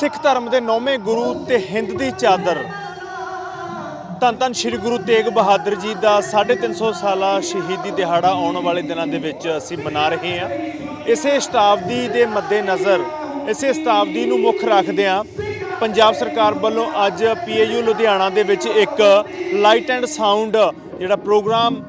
ਸਿੱਖ ਧਰਮ ਦੇ ਨੌਵੇਂ ਗੁਰੂ ਤੇ ਹਿੰਦ ਦੀ ਚਾਦਰ। ਧੰਨ ਧੰਨ ਸ੍ਰੀ ਗੁਰੂ ਤੇਗ ਬਹਾਦਰ ਜੀ ਦਾ 350 ਸਾਲਾ ਸ਼ਹੀਦੀ ਦਿਹਾੜਾ ਆਉਣ ਵਾਲੇ ਦਿਨਾਂ ਦੇ ਵਿੱਚ ਅਸੀਂ ਮਨਾ ਰਹੇ ਹਾਂ। ਇਸੇ ਸ਼ਤਾਬਦੀ ਦੇ ਮੱਦੇ ਨਜ਼ਰ ਇਸੇ ਸ਼ਤਾਬਦੀ ਨੂੰ ਮੁੱਖ ਰੱਖਦਿਆਂ ਪੰਜਾਬ ਸਰਕਾਰ ਵੱਲੋਂ ਅੱਜ ਪੀਏਯੂ ਲੁਧਿਆਣਾ ਦੇ ਵਿੱਚ ਇੱਕ ਲਾਈਟ ਐਂਡ ਸਾਊਂਡ ਜਿਹੜਾ ਪ੍ਰੋਗਰਾਮ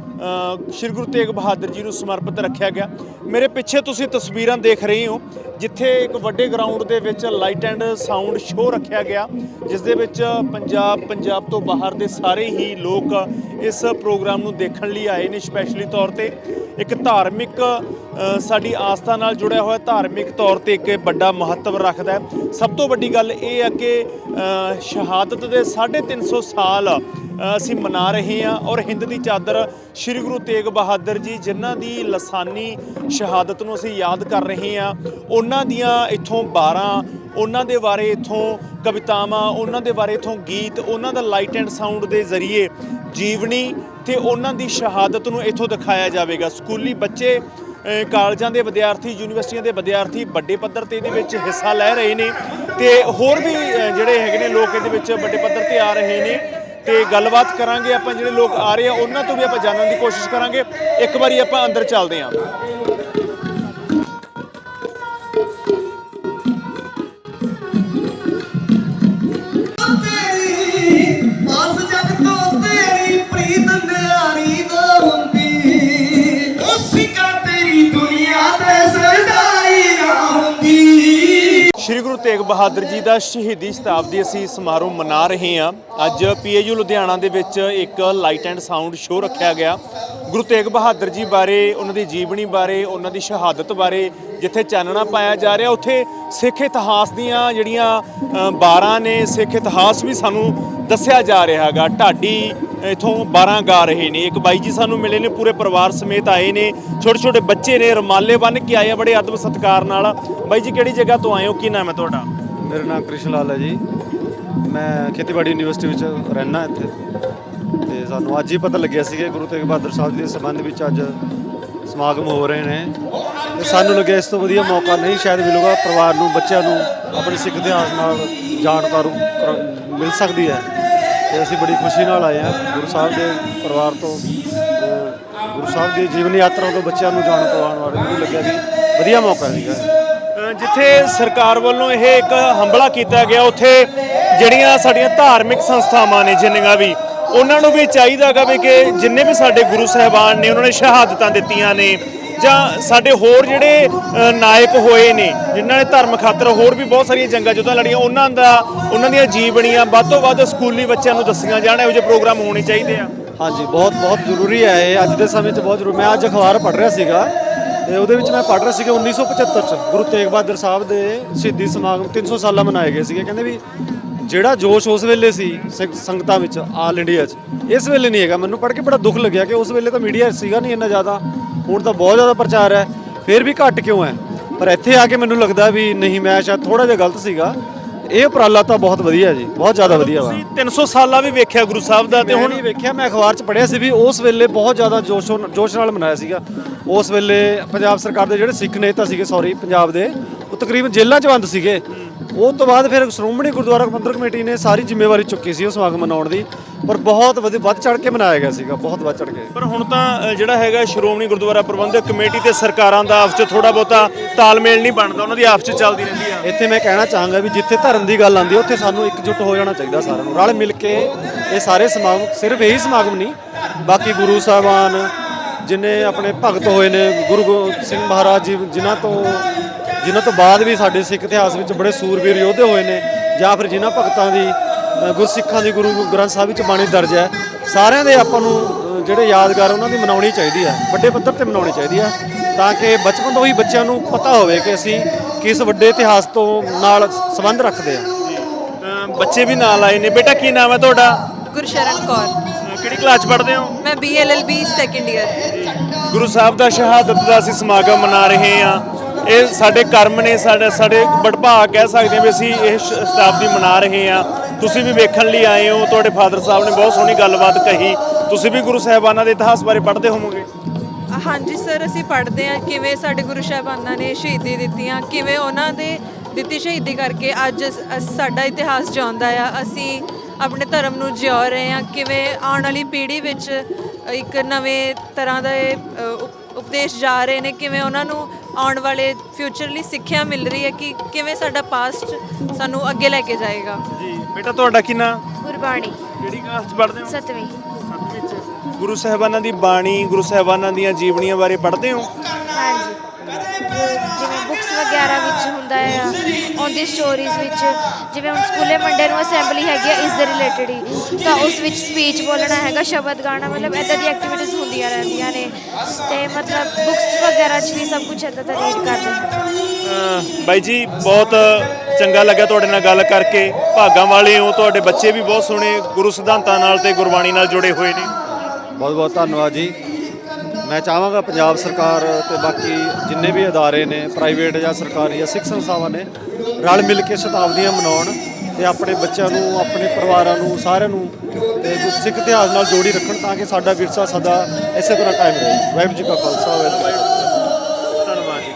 ਸ਼੍ਰੀ ਗੁਰੂ ਤੇਗ ਬਹਾਦਰ ਜੀ ਨੂੰ ਸਮਰਪਿਤ ਰੱਖਿਆ ਗਿਆ। ਮੇਰੇ ਪਿੱਛੇ ਤੁਸੀਂ ਤਸਵੀਰਾਂ ਦੇਖ ਰਹੇ ਹੋ। ਜਿੱਥੇ ਇੱਕ ਵੱਡੇ ਗਰਾਊਂਡ ਦੇ ਵਿੱਚ ਲਾਈਟ ਐਂਡ ਸਾਊਂਡ ਸ਼ੋਅ ਰੱਖਿਆ ਗਿਆ, ਜਿਸ ਦੇ ਵਿੱਚ ਪੰਜਾਬ ਪੰਜਾਬ ਤੋਂ ਬਾਹਰ ਦੇ ਸਾਰੇ ਹੀ ਲੋਕ ਇਸ ਪ੍ਰੋਗਰਾਮ ਨੂੰ ਦੇਖਣ ਲਈ ਆਏ ਨੇ ਸਪੈਸ਼ਲੀ ਤੌਰ ਤੇ ਇੱਕ ਧਾਰਮਿਕ ਸਾਡੀ ਆਸਥਾ ਨਾਲ ਜੁੜਿਆ ਹੋਇਆ ਧਾਰਮਿਕ ਤੌਰ ਤੇ ਇੱਕ ਵੱਡਾ ਮਹੱਤਵ ਰੱਖਦਾ ਹੈ। ਸਭ ਤੋਂ ਵੱਡੀ ਗੱਲ ਇਹ ਹੈ ਕਿ ਸ਼ਹਾਦਤ ਦੇ 350 ਸਾਲ ਅਸੀਂ ਮਨਾ ਰਹੇ ਹਾਂ ਔਰ ਹਿੰਦ ਦੀ ਚਾਦਰ ਸ੍ਰੀ ਗੁਰੂ ਤੇਗ ਬਹਾਦਰ ਜੀ ਜਿਨ੍ਹਾਂ ਦੀ ਲਸਾਨੀ ਸ਼ਹਾਦਤ ਨੂੰ ਅਸੀਂ ਯਾਦ ਕਰ ਰਹੇ ਹਾਂ, ਉਹਨਾਂ ਦੀਆਂ ਇੱਥੋਂ 12 ਉਹਨਾਂ ਦੇ ਬਾਰੇ ਇੱਥੋਂ ਕਵਿਤਾਵਾਂ, ਉਹਨਾਂ ਦੇ ਬਾਰੇ ਇੱਥੋਂ ਗੀਤ, ਉਹਨਾਂ ਦਾ ਲਾਈਟ ਐਂਡ ਸਾਊਂਡ ਦੇ ਜ਼ਰੀਏ ਜੀਵਨੀ ਤੇ ਉਹਨਾਂ ਦੀ ਸ਼ਹਾਦਤ ਨੂੰ ਇੱਥੋਂ ਦਿਖਾਇਆ ਜਾਵੇਗਾ। ਸਕੂਲੀ ਬੱਚੇ ਕਾਲਜਾਂ ਦੇ ਵਿਦਿਆਰਥੀ, ਯੂਨੀਵਰਸਿਟੀਆਂ ਦੇ ਵਿਦਿਆਰਥੀ ਵੱਡੇ ਪੱਧਰ ਤੇ ਇਹਦੇ ਵਿੱਚ ਹਿੱਸਾ ਲੈ ਰਹੇ ਨੇ ਤੇ ਹੋਰ ਵੀ ਜਿਹੜੇ ਹੈਗੇ ਨੇ ਲੋਕ ਇਹਦੇ ਵਿੱਚ ਵੱਡੇ ਪੱਧਰ ਤੇ ਆ ਰਹੇ ਨੇ। ਤੇ ਗੱਲਬਾਤ ਕਰਾਂਗੇ ਆਪਾਂ ਜਿਹੜੇ ਲੋਕ ਆ ਰਹੇ ਆ, ਉਹਨਾਂ ਤੋਂ ਵੀ ਆਪਾਂ ਜਾਣਨ ਦੀ ਕੋਸ਼ਿਸ਼ ਕਰਾਂਗੇ। ਇੱਕ ਵਾਰੀ ਆਪਾਂ ਅੰਦਰ ਚੱਲਦੇ ਹਾਂ। ਤੇਗ ਬਹਾਦਰ ਜੀ ਦਾ ਸ਼ਹੀਦੀ ਸ਼ਤਾਬਦੀ ਅਸੀਂ ਸਮਾਰੋਹ ਮਨਾ ਰਹੇ ਹਾਂ। ਅੱਜ ਪੀਏਯੂ ਲੁਧਿਆਣਾ ਦੇ ਵਿੱਚ ਇੱਕ ਲਾਈਟ ਐਂਡ ਸਾਊਂਡ ਸ਼ੋਅ ਰੱਖਿਆ ਗਿਆ। ਗੁਰੂ ਤੇਗ ਬਹਾਦਰ ਜੀ ਬਾਰੇ, ਉਹਨਾਂ ਦੀ ਜੀਵਨੀ ਬਾਰੇ, ਉਹਨਾਂ ਦੀ ਸ਼ਹਾਦਤ ਬਾਰੇ ਜਿੱਥੇ ਚਾਨਣਾ ਪਾਇਆ ਜਾ ਰਿਹਾ, ਉੱਥੇ ਸਿੱਖ ਇਤਿਹਾਸ ਦੀਆਂ ਜਿਹੜੀਆਂ ਬਾਰਾਂ ਨੇ ਸਿੱਖ ਇਤਿਹਾਸ ਵੀ ਸਾਨੂੰ ਦੱਸਿਆ ਜਾ ਰਿਹਾ ਹੈਗਾ। ਢਾਡੀ ਇਥੋਂ 12 ਗਾ ਰਹੇ ਨੇ। ਇੱਕ ਬਾਈ ਜੀ ਸਾਨੂੰ ਮਿਲੇ ਨੇ, ਪੂਰੇ ਪਰਿਵਾਰ ਸਮੇਤ ਆਏ ਨੇ। ਛੋਟੇ ਛੋਟੇ ਬੱਚੇ ਨੇ, ਰਮਾਲੇ ਬੰਨ ਕੇ ਆਏ ਆ, ਬੜੇ ਆਦਮ ਸਤਕਾਰ ਨਾਲ। ਬਾਈ ਜੀ, ਕਿਹੜੀ ਜਗ੍ਹਾ ਤੋਂ ਆਏ ਹੋ? ਕੀ ਨਾਮ ਹੈ ਤੁਹਾਡਾ? ਮੇਰਾ ਨਾਮ ਕ੍ਰਿਸ਼ਨ ਲਾਲ ਹੈ ਜੀ। ਮੈਂ ਖੇਤੀਬਾੜੀ ਯੂਨੀਵਰਸਿਟੀ ਵਿੱਚ ਰਹਿਣਾ ਇੱਥੇ। ਤੇ ਸਾਨੂੰ ਅੱਜ ਹੀ ਪਤਾ ਲੱਗਿਆ ਸੀ ਕਿ ਗੁਰੂ ਤੇਗ ਬਹਾਦਰ ਸਾਹਿਬ ਜੀ ਦੇ ਸੰਬੰਧ ਵਿੱਚ ਅੱਜ ਸਮਾਗਮ ਹੋ ਰਹੇ ਨੇ। ਤੇ ਸਾਨੂੰ ਲੱਗਿਆ ਇਸ ਤੋਂ ਵਧੀਆ ਮੌਕਾ ਨਹੀਂ ਸ਼ਾਇਦ ਮਿਲੂਗਾ ਪਰਿਵਾਰ ਨੂੰ ਬੱਚਿਆਂ ਨੂੰ ਆਪਣੇ ਸਿੱਖ ਇਤਿਹਾਸ ਨਾਲ ਜਾਣਕਾਰੂ ਕਰ- ਮਿਲ ਸਕਦੀ ਹੈ। ਤੇ ਅਸੀਂ ਬੜੀ ਖੁਸ਼ੀ ਨਾਲ ਆਏ ਹਾਂ ਗੁਰੂ ਸਾਹਿਬ ਦੇ ਪਰਿਵਾਰ ਤੋਂ ਤੇ ਗੁਰੂ ਸਾਹਿਬ ਦੀ ਜੀਵਨ ਯਾਤਰਾ ਤੋਂ ਬੱਚਿਆਂ ਨੂੰ ਜਾਣ ਕਰਵਾਉਣ ਵਾਲੇ ਮੈਨੂੰ ਲੱਗਿਆ ਕਿ ਵਧੀਆ ਮੌਕਾ ਸੀਗਾ ਅ, ਜਿੱਥੇ ਸਰਕਾਰ ਵੱਲੋਂ ਇਹ ਇੱਕ ਹੰਬਲਾ ਕੀਤਾ ਗਿਆ ਉੱਥੇ ਜਿਹੜੀਆਂ ਸਾਡੀਆਂ ਧਾਰਮਿਕ ਸੰਸਥਾਵਾਂ ਨੇ ਜਿੰਨੀਆਂ ਵੀ ਉਹਨਾਂ ਨੂੰ ਵੀ ਚਾਹੀਦਾ ਗਾ ਵੀ ਕਿ ਜਿੰਨੇ ਵੀ ਸਾਡੇ ਗੁਰੂ ਸਾਹਿਬਾਨ ਨੇ ਉਹਨਾਂ ਨੇ ਸ਼ਹਾਦਤਾਂ ਦਿੱਤੀਆਂ ਨੇ। ਜਾਂ ਸਾਡੇ ਹੋਰ ਜਿਹੜੇ ਨਾਇਕ ਹੋਏ ਨੇ, ਜਿਨ੍ਹਾਂ ਨੇ ਧਰਮ ਖਾਤਰ ਹੋਰ ਵੀ ਬਹੁਤ ਸਾਰੀਆਂ ਜੰਗਾਂ ਜੁੱਧਾਂ ਲੜੀਆਂ, ਉਹਨਾਂ ਦਾ, ਉਹਨਾਂ ਦੀਆਂ ਜੀਵਨੀਆਂ ਵੱਧ ਤੋਂ ਵੱਧ ਸਕੂਲੀ ਬੱਚਿਆਂ ਨੂੰ ਦੱਸੀਆਂ ਜਾਣ, ਇਹੋ ਜਿਹੇ ਪ੍ਰੋਗਰਾਮ ਹੋਣੇ ਚਾਹੀਦੇ ਆ। ਹਾਂਜੀ, ਬਹੁਤ ਬਹੁਤ ਜ਼ਰੂਰੀ ਹੈ, ਇਹ ਅੱਜ ਦੇ ਸਮੇਂ 'ਚ ਬਹੁਤ ਜ਼ਰੂਰੀ, ਮੈਂ ਅੱਜ ਅਖਬਾਰ ਪੜ੍ਹ ਰਿਹਾ ਸੀਗਾ, ਤੇ ਉਹਦੇ ਵਿੱਚ ਮੈਂ ਪੜ੍ਹ ਰਿਹਾ ਸੀਗਾ 1975 'ਚ, ਗੁਰੂ ਤੇਗ ਬਹਾਦਰ ਸਾਹਿਬ ਦੇ ਸ਼ਹੀਦੀ ਸਮਾਗਮ 300 ਸਾਲਾਂ ਮਨਾਏ ਗਏ ਸੀਗੇ, ਕਹਿੰਦੇ ਵੀ ਜਿਹੜਾ ਜੋਸ਼ ਉਸ ਵੇਲੇ ਸੀ ਸਿੱਖ ਸੰਗਤਾਂ ਵਿੱਚ, ਆਲ ਇੰਡੀਆ 'ਚ, ਇਸ ਵੇਲੇ ਨਹੀਂ ਹੈਗਾ, ਮੈਨੂੰ ਪੜ੍ਹ ਕੇ ਬੜਾ ਦੁੱਖ ਲੱਗਿਆ ਕਿ ਉਸ ਵੇਲੇ ਤਾਂ ਮੀਡੀਆ ਸੀਗਾ ਨਹੀਂ ਇੰਨਾ ਜ਼ਿਆਦਾ ਹੁਣ ਤਾਂ ਬਹੁਤ ਜ਼ਿਆਦਾ ਪ੍ਰਚਾਰ ਹੈ ਫਿਰ ਵੀ ਘੱਟ ਕਿਉਂ ਹੈ? ਪਰ ਇੱਥੇ ਆ ਕੇ ਮੈਨੂੰ ਲੱਗਦਾ ਵੀ ਨਹੀਂ ਮੈਂ ਸ਼ਾਇਦ ਥੋੜਾ ਜਿਹਾ ਗਲਤ ਸੀਗਾ। ਇਹ ਉਪਰਾਲਾ ਤਾਂ ਬਹੁਤ ਵਧੀਆ ਜੀ ਬਹੁਤ ਜ਼ਿਆਦਾ ਵਧੀਆ ਵਾ। ਤੁਸੀਂ 300 ਸਾਲਾ ਵੀ ਵੇਖਿਆ ਗੁਰੂ ਸਾਹਿਬ ਦਾ ਤੇ ਹੁਣ ਹੁਣ ਹੀ ਵੇਖਿਆ ਮੈਂ ਅਖਬਾਰ 'ਚ ਪੜ੍ਹਿਆ ਸੀ ਵੀ ਉਸ ਵੇਲੇ ਬਹੁਤ ਜ਼ਿਆਦਾ ਜੋਸ਼ ਜੋਸ਼ ਨਾਲ ਮਨਾਇਆ ਸੀਗਾ। ਉਸ ਵੇਲੇ ਪੰਜਾਬ ਸਰਕਾਰ ਦੇ ਜਿਹੜੇ ਸਿੱਖ ਨੇਤਾ ਸੀਗੇ ਸੌਰੀ ਪੰਜਾਬ ਦੇ ਉਹ ਤਕਰੀਬਨ ਜੇਲ੍ਹਾਂ 'ਚ ਬੰਦ ਸੀਗੇ। ਉਹ ਤੋਂ ਬਾਅਦ ਫਿਰ ਸ਼੍ਰੋਮਣੀ ਗੁਰਦੁਆਰਾ ਪ੍ਰਬੰਧਕ ਕਮੇਟੀ ਨੇ ਸਾਰੀ ਜ਼ਿੰਮੇਵਾਰੀ ਚੁੱਕੀ ਸੀ ਉਹ ਸਮਾਗਮ ਮਨਾਉਣ ਦੀ ਪਰ ਬਹੁਤ ਵਧੀ- ਵੱਧ ਚੜ ਕੇ ਮਨਾਇਆ ਗਿਆ ਸੀਗਾ ਬਹੁਤ ਵੱਧ ਚੜ ਕੇ। ਪਰ ਹੁਣ ਤਾਂ ਅ, ਜਿਹੜਾ ਹੈਗਾ ਸ਼੍ਰੋਮਣੀ ਗੁਰਦੁਆਰਾ ਪ੍ਰਬੰਧਕ ਕਮੇਟੀ ਤੇ ਸਰਕਾਰਾਂ ਦਾ ਆਪਸ 'ਚ ਥੋੜਾ ਬਹੁਤਾ ਤਾਲਮੇਲ ਨਹੀਂ ਬਣਦਾ ਉਹਨਾਂ ਦੀ ਆਪਸ 'ਚ ਚੱਲਦੀ ਰਹਿੰਦੀ ਆ। ਇੱਥੇ ਮੈਂ ਕਹਿਣਾ ਚਾਹਾਂਗਾ ਵੀ ਜਿੱਥੇ ਧਰਮ ਦੀ ਗੱਲ ਆਉਂਦੀ ਹੈ ਉੱਥੇ ਸਾਨੂੰ ਇਕਜੁੱਟ ਹੋ ਜਾਣਾ ਚਾਹੀਦਾ ਸਾਰਿਆਂ ਨੂੰ। ਰਲ ਮਿਲ ਕੇ ਇਹ ਸਾਰੇ ਸਮਾਗਮ ਸਿਰਫ ਇਹੀ ਸਮਾਗਮ ਨਹੀਂ ਬਾਕੀ ਗੁਰੂ ਸਾਹਿਬਾਨ ਜਿਨੇ ਆਪਣੇ ਭਗਤ ਹੋਏ ਨੇ ਗੁਰੂ ਗੋ- ਸਿੰਘ ਮਹਾਰਾਜ ਜੀ ਜਿਨ੍ਹਾਂ ਤੋਂ ਜਿਨ੍ਹਾਂ ਤੋਂ ਬਾਅਦ ਵੀ ਸਾਡੇ ਸਿੱਖ ਇਤਿਹਾਸ ਵਿੱਚ ਬੜੇ ਸੂਰਬੀਰ ਯੋਧੇ ਹੋਏ ਨੇ ਜਾਂ ਫਿਰ ਜਿਨ੍ਹਾਂ ਭਗਤਾਂ ਦੀ ਗੁਰਸਿੱਖਾਂ ਦੀ ਗੁਰੂ ਗ੍ਰੰਥ ਸਾਹਿਬ ਵਿੱਚ ਬਾਣੀ ਦਰਜ ਹੈ ਸਾਰਿਆਂ ਦੇ ਆਪਾਂ ਨੂੰ ਜਿਹੜੇ ਯਾਦਗਾਰ ਉਹਨਾਂ ਦੀ ਮਨਾਉਣੀ ਚਾਹੀਦੀ ਹੈ ਵੱਡੇ ਪੱਧਰ ਤੇ ਮਨਾਉਣੀ ਚਾਹੀਦੀ ਹੈ ਤਾਂ ਕਿ ਬਚਪਨ ਤੋਂ ਹੀ ਬੱਚਿਆਂ ਨੂੰ ਪਤਾ ਹੋਵੇ ਕਿ ਅਸੀਂ ਕਿਸ ਵੱਡੇ ਇਤਿਹਾਸ ਤੋਂ ਨਾਲ ਸੰਬੰਧ ਰੱਖਦੇ ਹਾਂ। ਬੱਚੇ ਵੀ ਨਾਲ ਆਏ ਨੇ। ਬੇਟਾ ਕੀ ਨਾਮ ਹੈ ਤੁਹਾਡਾ? ਗੁਰਸ਼ਰਨ ਕੌਰ। ਕਿਹੜੀ ਕਲਾਸ ਪੜ੍ਹਦੇ ਹੋ? ਮੈਂ ਬੀਐਲਐਲਬੀ ਸੈਕੰਡ ਇਅਰ ਗੁਰੂ ਸਾਹਿਬ ਦਾ ਸ਼ਹਾਦਤ ਦਾ ਅਸੀਂ ਸਮਾਗਮ ਮਨਾ ਰਹੇ ਹਾਂ। ਇਹ ਸਾਡੇ ਕਰਮ ਨੇ, ਸਾਡੇ ਸਾਡੇ ਬੜਭਾਗ ਕਹਿ ਸਕਦੇ ਹਾਂ ਵੀ ਅਸੀਂ ਇਹ ਸ਼ਤਾਬਦੀ ਮਨਾ ਰਹੇ ਹਾਂ। ਤੁਸੀਂ ਵੀ ਵੇਖਣ ਲਈ ਆਏ ਹੋ, ਤੁਹਾਡੇ ਫਾਦਰ ਸਾਹਿਬ ਨੇ ਬਹੁਤ ਸੋਹਣੀ ਗੱਲਬਾਤ ਕਹੀ। ਤੁਸੀਂ ਵੀ ਗੁਰੂ ਸਾਹਿਬਾਨਾਂ ਦੇ ਇਤਿਹਾਸ ਬਾਰੇ ਪੜ੍ਹਦੇ ਹੋਵੋਗੇ? ਹਾਂਜੀ ਸਰ, ਅਸੀਂ ਪੜ੍ਹਦੇ ਹਾਂ ਕਿਵੇਂ ਸਾਡੇ ਗੁਰੂ ਸਾਹਿਬਾਨਾਂ ਨੇ ਸ਼ਹੀਦੀ ਦਿੱਤੀਆਂ, ਕਿਵੇਂ ਉਹਨਾਂ ਦੇ ਦਿੱਤੀ ਸ਼ਹੀਦੀ ਕਰਕੇ ਅੱਜ ਸਾਡਾ ਇਤਿਹਾਸ ਜਿਉਂਦਾ ਆ। ਅਸੀਂ ਆਪਣੇ ਧਰਮ ਨੂੰ ਜਿਉ ਰਹੇ ਹਾਂ, ਕਿਵੇਂ ਆਉਣ ਵਾਲੀ ਪੀੜ੍ਹੀ ਵਿੱਚ ਇੱਕ ਨਵੇਂ ਤਰ੍ਹਾਂ ਦਾ ਉਪਦੇਸ਼ ਜਾ ਰਹੇ ਨੇ, ਕਿਵੇਂ ਉਹਨਾਂ ਨੂੰ ਆਉਣ ਵਾਲੇ ਫਿਊਚਰ ਲਈ ਸਿੱਖਿਆ ਮਿਲ ਰਹੀ ਹੈ ਕਿ ਕਿਵੇਂ ਸਾਡਾ ਪਾਸਟ ਸਾਨੂੰ ਅੱਗੇ ਲੈ ਕੇ ਜਾਏਗਾ। ਜੀ ਬੇਟਾ ਤੁਹਾਡਾ ਕੀ ਨਾਂ? ਗੁਰਬਾਣੀ। ਕਿਹੜੀ ਕਲਾਸ 'ਚ ਪੜ੍ਹਦੇ ਹੋ? ਸਤਵੀਂ। ਸੱਤਵੀਂ 'ਚ। ਗੁਰੂ ਸਾਹਿਬਾਨਾਂ ਦੀ ਬਾਣੀ ਗੁਰੂ ਸਾਹਿਬਾਨਾਂ ਦੀਆਂ ਜੀਵਨੀਆਂ ਬਾਰੇ ਪੜ੍ਹਦੇ ਹੋ? ਹਾਂਜੀ। ਜਿਵੇਂ ਬੁੱਕਸ ਵਗੈਰਾ ਵਿੱਚ ਹੁੰਦਾ ਆ ਉਹਦੀ ਸਟੋਰੀਜ਼ ਵਿੱਚ ਜਿਵੇਂ ਹੁਣ ਸਕੂਲੇ ਮੰਡੇ ਨੂੰ ਅਸੈਂਬਲੀ ਹੈਗੀ ਆ ਇਸ ਦੇ ਰਿਲੇਟਡ ਹੀ। ਤਾਂ ਉਸ ਵਿੱਚ ਸਪੀਚ ਬੋਲਣਾ ਹੈਗਾ ਸ਼ਬਦ ਗਾਣਾ ਮਤਲਬ ਇਦਾਂ ਦੀ ਐਕਟੀਵਿਟੀਜ਼ ਹੁੰਦੀਆਂ ਰਹਿੰਦੀਆਂ ਨੇ ਤੇ ਮਤਲਬ ਬੁੱਕਸ ਵਗੈਰਾ 'ਚ ਵੀ ਸਭ ਕੁਝ ਇਦਾਂ ਦਾ ਰੀਡ ਕਰਦੇ ਹਾਂ ਅਹ ਬਾਈ ਜੀ ਬਹੁਤ ਚੰਗਾ ਲੱਗਾ ਤੁਹਾਡੇ ਨਾਲ ਗੱਲ ਕਰਕੇ। ਭਾਗਾਂ ਵਾਲੇ ਹੋ ਤੁਹਾਡੇ ਬੱਚੇ ਵੀ ਬਹੁਤ ਸੋਹਣੇ ਗੁਰੂ ਸਿਧਾਂਤਾਂ ਨਾਲ ਤੇ ਗੁਰਬਾਣੀ ਨਾਲ ਜੁੜੇ ਹੋਏ ਨੇ। ਬਹੁਤ ਬਹੁਤ ਧੰਨਵਾਦ ਜੀ। ਮੈਂ ਚਾਹਾਂਗਾ ਪੰਜਾਬ ਸਰਕਾਰ ਤੇ ਬਾਕੀ ਜਿੰਨੇ ਵੀ ਅਦਾਰੇ ਨੇ ਪ੍ਰਾਈਵੇਟ ਜਾਂ ਸਰਕਾਰੀ ਜਾਂ ਸਿੱਖ ਸੰਸਥਾਵਾਂ ਨੇ ਰਲ ਮਿਲ ਕੇ ਸ਼ਤਾਬਦੀਆਂ ਮਨਾਉਣ। ਤੇ ਆਪਣੇ ਬੱਚਿਆਂ ਨੂੰ, ਆਪਣੇ ਪਰਿਵਾਰਾਂ ਨੂੰ, ਸਾਰਿਆਂ ਨੂੰ ਤੇ ਸਿੱਖ ਇਤਿਹਾਸ ਨਾਲ ਜੋੜੀ ਰੱਖਣ ਤਾਂ ਕਿ ਸਾਡਾ ਵਿਰਸਾ ਸਦਾ ਇਸੇ ਤਰ੍ਹਾਂ ਕਾਇਮ ਰਹੇ ਵਾਹਿਗੁਰੂ ਜੀ ਕਾ ਖਾਲਸਾ, ਵਾਹਿਗੁਰੂ ਜੀ ਕੀ ਫਤਿਹ। ਧੰਨਵਾਦ ਜੀ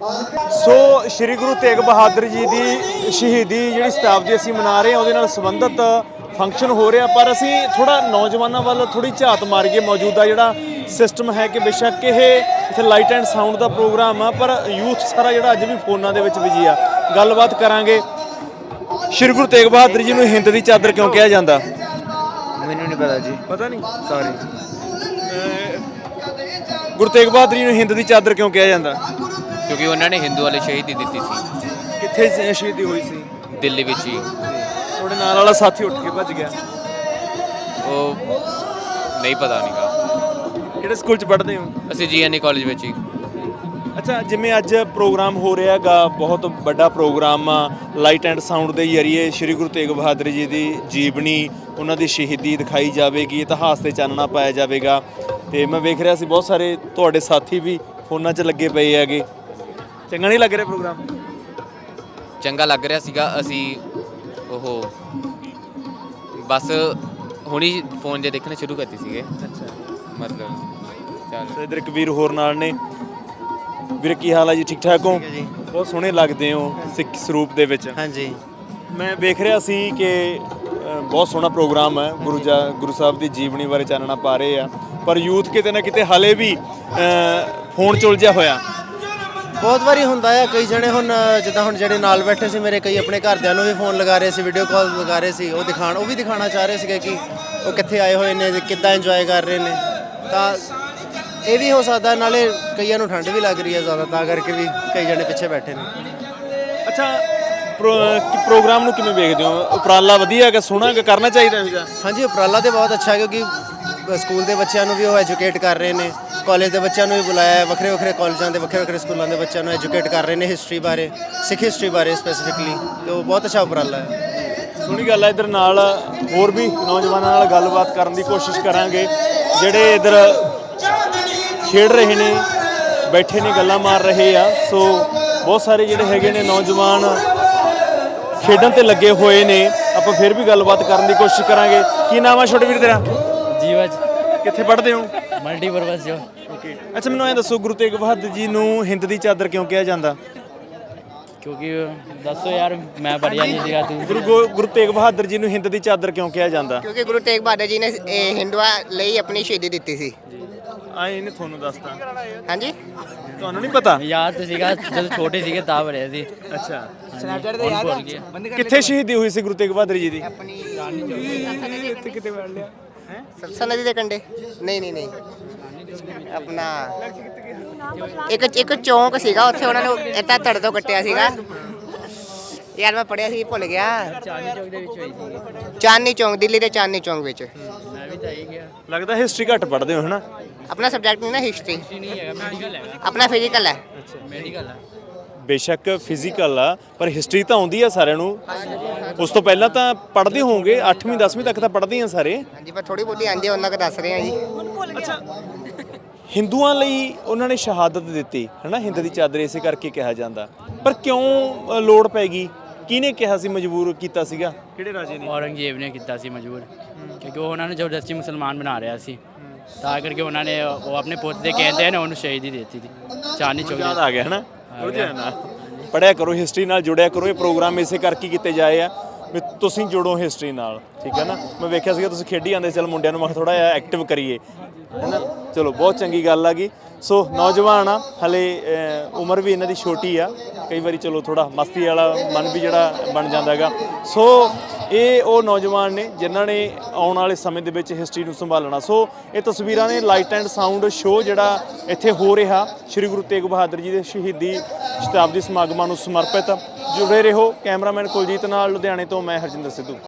ਸੋ ਸ੍ਰੀ ਗੁਰੂ ਤੇਗ ਬਹਾਦਰ ਜੀ ਦੀ ਸ਼ਹੀਦੀ ਜਿਹੜੀ ਸ਼ਤਾਬਦੀ ਅਸੀਂ ਮਨਾ ਰਹੇ ਹਾਂ ਉਹਦੇ ਨਾਲ ਸੰਬੰਧਿਤ ਫੰਕਸ਼ਨ ਹੋ ਰਿਹਾ ਪਰ ਅਸੀਂ ਥੋੜਾ ਨੌਜਵਾਨਾਂ ਵੱਲ ਥੋੜੀ ਝਾਤ ਮਾਰੀਏ। ਮੌਜੂਦਾ ਜਿਹੜਾ ਸਿਸਟਮ ਹੈ ਕਿ ਬੇਸ਼ੱਕ ਇਹ ਇੱਥੇ ਲਾਈਟ ਐਂਡ ਸਾਊਂਡ ਦਾ ਪ੍ਰੋਗਰਾਮ ਆ ਪਰ ਯੂਥ ਸਾਰਾ ਜਿਹੜਾ ਅੱਜ ਵੀ ਫੋਨਾਂ ਦੇ ਵਿੱਚ ਬਿਜ਼ੀ ਆ। ਗੱਲਬਾਤ ਕਰਾਂਗੇ। ਸ੍ਰੀ ਗੁਰੂ ਤੇਗ ਬਹਾਦਰ ਜੀ ਨੂੰ ਹਿੰਦ ਦੀ ਚਾਦਰ ਕਿਉਂ ਕਿਹਾ ਜਾਂਦਾ? ਮੈਨੂੰ ਨਹੀਂ ਪਤਾ ਜੀ। ਪਤਾ ਨਹੀਂ। ਸੌਰੀ ਗੁਰੂ ਤੇਗ ਬਹਾਦਰ ਜੀ ਨੂੰ ਹਿੰਦ ਦੀ ਚਾਦਰ ਕਿਉਂ ਕਿਹਾ ਜਾਂਦਾ? ਕਿਉਂਕਿ ਉਹਨਾਂ ਨੇ ਹਿੰਦੂ ਵਾਲੀ ਸ਼ਹੀਦੀ ਦਿੱਤੀ ਸੀ। ਕਿੱਥੇ ਸ਼- ਸ਼ਹੀਦੀ ਹੋਈ ਸੀ? ਦਿੱਲੀ ਵਿੱਚ ਹੀ। ਤੁਹਾਡੇ ਨਾਲ ਵਾਲਾ ਸਾਥੀ ਉੱਠ ਕੇ ਭੱਜ ਗਿਆ। ਉਹ ਨਹੀਂ ਪਤਾ ਨਹੀਂਗਾ ਕਿਹੜੇ ਸਕੂਲ 'ਚ ਪੜ੍ਹਦੇ ਹੋ? ਅਸੀਂ ਜੀਐਨਈ ਕਾਲਜ ਵਿੱਚ ਹੀ। ਅੱਛਾ ਜਿਵੇਂ ਅੱਜ ਪ੍ਰੋਗਰਾਮ ਹੋ ਰਿਹਾਗਾ ਬਹੁਤ ਵੱਡਾ ਪ੍ਰੋਗਰਾਮ ਆ ਲਾਈਟ ਐਂਡ ਸਾਊਂਡ ਦੇ ਜ਼ਰੀਏ ਸ੍ਰੀ ਗੁਰੂ ਤੇਗ ਬਹਾਦਰ ਜੀ ਦੀ ਜੀਵਨੀ ਉਹਨਾਂ ਦੀ ਸ਼ਹੀਦੀ ਦਿਖਾਈ ਜਾਵੇਗੀ ਇਤਿਹਾਸ ਤੇ ਚਾਨਣਾ ਪਾਇਆ ਜਾਵੇਗਾ। ਤੇ ਮੈਂ ਵੇਖ ਰਿਹਾ ਸੀ ਬਹੁਤ ਸਾਰੇ ਤੁਹਾਡੇ ਸਾਥੀ ਵੀ ਫੋਨਾਂ 'ਚ ਲੱਗੇ ਪਏ ਹੈਗੇ। ਚੰਗਾ ਨਹੀਂ ਲੱਗ ਰਿਹਾ ਪ੍ਰੋਗਰਾਮ? ਚੰਗਾ ਲੱਗ ਰਿਹਾ ਸੀਗਾ ਅਸੀਂ ਉਹ ਬਸ ਹੁਣੀ ਫੋਨ ਜੇ ਦੇਖਣੇ ਸ਼ੁਰੂ ਕਰਤੀ ਸੀਗੇ। ਅੱਛਾ। ਮਤਲਬ ਚੱਲ। ਤੇ ਇਧਰ ਇੱਕ ਵੀਰ ਹੋਰ ਨਾਲ ਨੇ। ਵੀਰ ਕੀ ਹਾਲ ਹੈ ਜੀ? ਠੀਕ ਠਾਕ ਹੋ? ਜੀ। ਬਹੁਤ ਸੋਹਣੇ ਲੱਗਦੇ ਹੋ ਸਿੱਖ ਸਰੂਪ ਦੇ ਵਿੱਚ। ਹਾਂਜੀ। ਮੈਂ ਵੇਖ ਰਿਹਾ ਸੀ ਕਿ ਬਹੁਤ ਸੋਹਣਾ ਪ੍ਰੋਗਰਾਮ ਹੈ। ਗੁਰੂ ਜਾ ਗੁਰੂ ਸਾਹਿਬ ਦੀ ਜੀਵਨੀ ਬਾਰੇ ਚਾਨਣਾ ਪਾ ਰਹੇ ਆ। ਪਰ ਯੂਥ ਕਿਤੇ ਨਾ ਕਿਤੇ ਹਲੇ ਵੀ ਫੋਨ ਚ ਉਲਝਿਆ ਹੋਇਆ। ਬਹੁਤ ਵਾਰੀ ਹੁੰਦਾ ਆ ਕਈ ਜਣੇ ਹੁਣ ਜਿੱਦਾਂ ਹੁਣ ਜਿਹੜੇ ਨਾਲ ਬੈਠੇ ਸੀ ਮੇਰੇ ਕਈ ਆਪਣੇ ਘਰਦਿਆਂ ਨੂੰ ਵੀ ਫੋਨ ਲਗਾ ਰਹੇ ਸੀ ਵੀਡੀਓ ਕਾਲ ਲਗਾ ਰਹੇ ਸੀ ਉਹ ਦਿਖਾਣ ਉਹ ਵੀ ਦਿਖਾਣਾ ਚਾਹ ਰਹੇ ਸੀਗੇ ਕਿ ਉਹ ਕਿੱਥੇ ਆਏ ਹੋਏ ਨੇ ਕਿੱਦਾਂ ਇੰਜੋਏ ਕਰ ਰਹੇ ਨੇ। ਤਾਂ ਇਹ ਵੀ ਹੋ ਸਕਦਾ ਨਾਲੇ ਕਈਆਂ ਨੂੰ ਠੰਡ ਵੀ ਲੱਗ ਰਹੀ ਹੈ ਜ਼ਿਆਦਾ ਤਾਂ ਕਰਕੇ ਵੀ ਕਈ ਜਣੇ ਪਿੱਛੇ ਬੈਠੇ ਨੇ। ਅੱਛਾ ਪ੍ਰੋਗਰਾਮ ਨੂੰ ਕਿਵੇਂ ਵੇਖਦੇ ਹੋ? ਉਪਰਾਲਾ ਵਧੀਆ ਹੈਗਾ ਸੋਹਣਾ ਹੈਗਾ ਕਰਨਾ ਚਾਹੀਦਾ ਹੈਗਾ? ਹਾਂਜੀ ਉਪਰਾਲਾ ਤੇ ਬਹੁਤ ਅੱਛਾ ਹੈ ਕਿਉਂਕਿ ਸਕੂਲ ਦੇ ਬੱਚਿਆਂ ਨੂੰ ਵੀ ਉਹ ਐਜੂਕੇਟ ਕਰ ਰਹੇ ਨੇ। ਕਾਲਜ ਦੇ ਬੱਚਿਆਂ ਨੂੰ ਵੀ ਬੁਲਾਇਆ ਹੈ ਵੱਖਰੇ ਵੱਖਰੇ ਕਾਲਜਾਂ ਦੇ ਵੱਖਰੇ ਵੱਖਰੇ ਸਕੂਲਾਂ ਦੇ ਬੱਚਿਆਂ ਨੂੰ ਐਜੂਕੇਟ ਕਰ ਰਹੇ ਨੇ ਹਿਸਟਰੀ ਬਾਰੇ ਸਿੱਖ ਹਿਸਟਰੀ ਬਾਰੇ ਸਪੈਸੀਫਿਕਲੀ ਤੇ ਉਹ ਬਹੁਤ ਅੱਛਾ ਉਪਰਾਲਾ ਹੈ। ਸੋਹਣੀ ਗੱਲ ਹੈ ਇਧਰ ਨਾਲ ਹੋਰ ਵੀ ਨੌਜਵਾਨਾਂ ਨਾਲ ਗੱਲਬਾਤ ਕਰਨ ਦੀ ਕੋਸ਼ਿਸ਼ ਕਰਾਂਗੇ ਜਿਹੜੇ ਇਧਰ ਖੇਡ ਰਹੇ ਨੇ ਬੈਠੇ ਨੇ ਗੱਲਾਂ ਮਾਰ ਰਹੇ ਆ ਸੋ ਬਹੁਤ ਸਾਰੇ ਜਿਹੜੇ ਹੈਗੇ ਨੇ ਨੌਜਵਾਨ ਖੇਡਣ ਤੇ ਲੱਗੇ ਹੋਏ ਨੇ ਆਪਾਂ ਫਿਰ ਵੀ ਗੱਲਬਾਤ ਕਰਨ ਦੀ ਕੋਸ਼ਿਸ਼ ਕਰਾਂਗੇ। ਕੀ ਨਾਮ ਆ ਛੋਟੇ ਵੀਰ ਤੇਰਾ? ਜੀਵਜ ਕਿੱਥੇ ਪੜ੍ਹਦੇ ਹੋ? ਮਲਟੀਪਰਪਸ ਜੋ। ਓਕੇ ਅੱਛਾ ਮੈਨੂੰ ਐ ਦੱਸੋ ਗੁਰੂ ਤੇਗ ਬਹਾਦਰ ਜੀ ਨੂੰ ਹਿੰਦ ਦੀ ਚਾਦਰ ਕਿਉਂ ਕਿਹਾ ਜਾਂਦਾ? ਕਿਉਂਕਿ ਦੱਸੋ ਯਾਰ ਮੈਂ ਪੜਿਆ ਨਹੀਂ ਸੀਗਾ ਤੂੰ। ਗੁਰੂ ਗੋ- ਗੁਰੂ ਤੇਗ ਬਹਾਦਰ ਜੀ ਨੂੰ ਹਿੰਦ ਦੀ ਚਾਦਰ ਕਿਉਂ ਕਿਹਾ ਜਾਂਦਾ? ਕਿਉਂਕਿ ਗੁਰੂ ਤੇਗ ਬਹਾਦਰ ਜੀ ਨੇ ਇਹ ਹਿੰਦੂਆਂ ਲਈ ਆਪਣੀ ਸ਼ਹੀਦੀ ਦਿੱਤੀ ਸੀ। ਆਏ ਇਹਨੇ ਤੁਹਾਨੂੰ ਦੱਸਤਾ। ਹਾਂਜੀ? ਤੁਹਾਨੂੰ ਨਹੀਂ ਪਤਾ? ਯਾਦ ਤਾਂ ਸੀਗਾ ਜਦੋਂ ਛੋਟੇ ਸੀਗੇ ਤਾਂ ਪੜਿਆ ਸੀ। ਅੱਛਾ। ਸਨੈਪਚੈਟ ਤੇ ਯਾਦ ਆ? ਕਿੱਥੇ ਸ਼ਹੀਦੀ ਹੋਈ ਸੀ ਗੁਰੂ ਤੇਗ ਬਹਾਦਰ ਜੀ ਦੀ? ਸਰਸਾ ਨਦੀ ਦੇ ਕੰਢੇ ਨਹੀਂ ਨਹੀਂ ਨਹੀਂ। ਆਪਣਾ ਇੱਕ ਇੱਕ ਚੌਂਕ ਸੀਗਾ ਉੱਥੇ ਉਹਨਾਂ ਨੂੰ ਇੱਟਾਂ ਧੜ ਤੋਂ ਕੱਟਿਆ ਸੀਗਾ। ਯਾਰ ਮੈਂ ਪੜਿਆ ਸੀ ਭੁੱਲ ਗਿਆ। ਚਾਂਦੀ ਚੌਕ ਦੇ ਵਿੱਚ ਹੋਈ ਸੀ। ਚਾਂਦਨੀ ਚੌਂਕ ਦਿੱਲੀ ਦੇ ਚਾਂਦਨੀ ਚੌਂਕ ਵਿੱਚ। ਮੈਂ ਵੀ ਤਾਂ ਹੀ ਗਿਆ। ਲੱਗਦਾ ਹਿਸਟਰੀ ਘੱਟ ਪੜ੍ਹਦੇ ਹੋ ਹਨਾ? ਆਪਣਾ ਸਬਜੈਕਟ ਨਹੀਂ ਨਾ ਹਿਸਟਰੀ ਨਹੀਂ ਹੈਗਾ ਮੈਡੀਕਲ ਹੈਗਾ ਆਪਣਾ ਫਿਜ਼ੀਕਲ ਹੈ। ਮੈਡੀਕਲ ਹੈ। ਬੇਸ਼ੱਕ ਫਿਜ਼ੀਕਲ ਆ ਪਰ ਹਿਸਟਰੀ ਤਾਂ ਆਉਂਦੀ ਆ ਸਾਰਿਆਂ ਨੂੰ। ਉਸ ਤੋਂ ਪਹਿਲਾਂ ਤਾਂ ਪੜ੍ਹਦੇ ਹੋਵੋਗੇ 8ਵੀਂ 10ਵੀਂ ਤੱਕ ਤਾਂ ਪੜ੍ਹਦੇ ਆ ਸਾਰੇ। ਹਾਂਜੀ ਪਰ ਥੋੜੀ ਬੋਲੀ ਆਂਦੀ ਉਹਨਾਂ ਕੋ ਦੱਸ ਰਹੇ ਆ ਜੀ। ਹਿੰਦੂਆਂ ਲਈ ਉਹਨਾਂ ਨੇ ਸ਼ਹਾਦਤ ਦਿੱਤੀ ਹਨਾ? ਹਿੰਦ ਦੀ ਚਾਦਰ ਇਸੇ ਕਰਕੇ ਕਿਹਾ ਜਾਂਦਾ। ਪਰ ਕਿਉਂ ਲੋੜ ਪੈ ਗਈ? ਕਿਹਨੇ ਕਿਹਾ ਸੀ ਮਜਬੂਰ ਕੀਤਾ ਸੀਗਾ? ਕਿਹੜੇ ਰਾਜੇ ਨੇ? ਔਰੰਗਜ਼ੇਬ ਨੇ ਕੀਤਾ ਸੀ ਮਜਬੂਰ ਕਿਉਂਕਿ ਉਹ ਉਹਨਾਂ ਨੂੰ ਜ਼ਬਰਦਸਤੀ ਮੁਸਲਮਾਨ ਬਣਾ ਰਿਹਾ ਸੀ। ਤਾਂ ਕਰਕੇ ਉਹਨਾਂ ਨੇ ਉਹ ਆਪਣੇ ਪੁੱਤ ਦੇ ਕਹਿੰਦੇ ਨੇ ਉਹਨੂੰ ਸ਼ਹੀਦੀ ਦਿੱਤੀ ਸੀ। ਚਾਂਦਨੀ ਚੌਕ ਯਾਦ ਆ ਗਿਆ ਹਨਾ? ਰੁਝਾਨ ਪੜਿਆ ਕਰੋ ਹਿਸਟਰੀ ਨਾਲ ਜੁੜਿਆ ਕਰੋ, ਇਹ ਪ੍ਰੋਗਰਾਮ ਇਸੇ ਕਰਕੇ ਕੀਤੇ ਜਾਏ ਆ। ਵੀ ਤੁਸੀਂ ਜੁੜੋ ਹਿਸਟਰੀ ਨਾਲ, ਠੀਕ ਹੈ ਨਾ? ਮੈਂ ਵੇਖਿਆ ਸੀਗਾ, ਤੁਸੀਂ ਖੇਡੀ ਜਾਂਦੇ ਚਲ ਮੁੰਡਿਆਂ ਨੂੰ ਮੈਂ ਥੋੜਾ ਜਿਹਾ ਐਕਟਿਵ ਕਰੀਏ। ਹੈ ਨਾ? ਚਲੋ, ਬਹੁਤ ਚੰਗੀ ਗੱਲ ਆ ਗਈ ਸੋ ਨੌਜਵਾਨ ਆ, ਹਲੇ ਉਮਰ ਵੀ ਇਹਨਾਂ ਦੀ ਛੋਟੀ ਆ। ਕਈ ਵਾਰੀ ਚਲੋ ਥੋੜਾ ਮਸਤੀ ਵਾਲਾ ਮਨ ਵੀ ਜਿਹੜਾ ਬਣ ਜਾਂਦਾ ਹੈਗਾ। ਸੋ ਇਹ ਉਹ ਨੌਜਵਾਨ ਨੇ ਜਿਨ੍ਹਾਂ ਨੇ ਆਉਣ ਵਾਲੇ ਸਮੇਂ ਦੇ ਵਿੱਚ ਹਿਸਟਰੀ ਨੂੰ ਸੰਭਾਲਣਾ। ਸੋ ਇਹ ਤਸਵੀਰਾਂ ਨੇ ਲਾਈਟ ਐਂਡ ਸਾਊਂਡ ਸ਼ੋਅ ਜਿਹੜਾ ਇੱਥੇ ਹੋ ਰਿਹਾ। ਸ੍ਰੀ ਗੁਰੂ ਤੇਗ ਬਹਾਦਰ ਜੀ ਦੇ ਸ਼ਹੀਦੀ ਸ਼ਤਾਬਦੀ ਸਮਾਗਮਾਂ ਨੂੰ ਸਮਰਪਿਤ। ਜੁੜੇ ਰਹੋ ਕੈਮਰਾਮੈਨ ਕੁਲਜੀਤ ਨਾਲ, ਲੁਧਿਆਣੇ ਤੋਂ ਮੈਂ ਹਰਜਿੰਦਰ ਸਿੱਧੂ।